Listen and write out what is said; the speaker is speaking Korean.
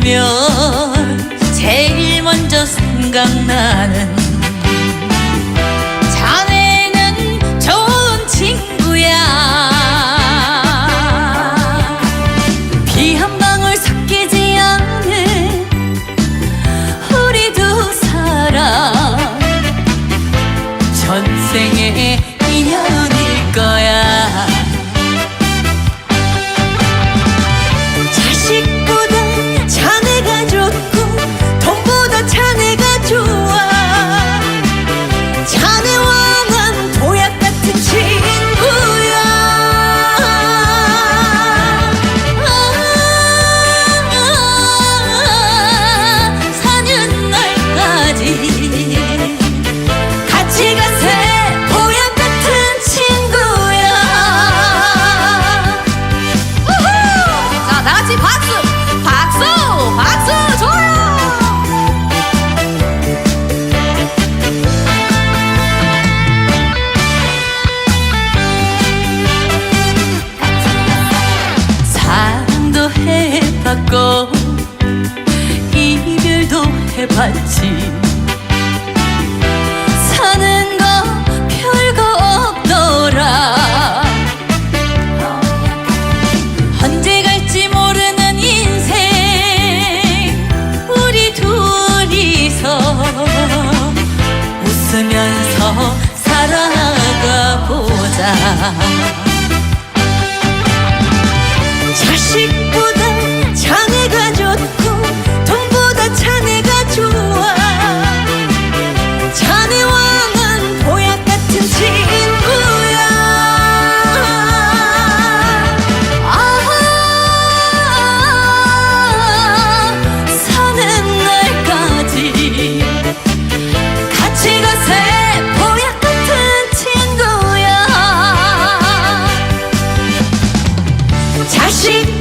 웃으면 제일 먼저 생각나는 자네는 좋은 친구야. 비한 하지. 사는 거 별거 없더라. 언제 갈지 모르는 인생 우리 둘이서 웃으면서 살아가 보자. 자식 자식.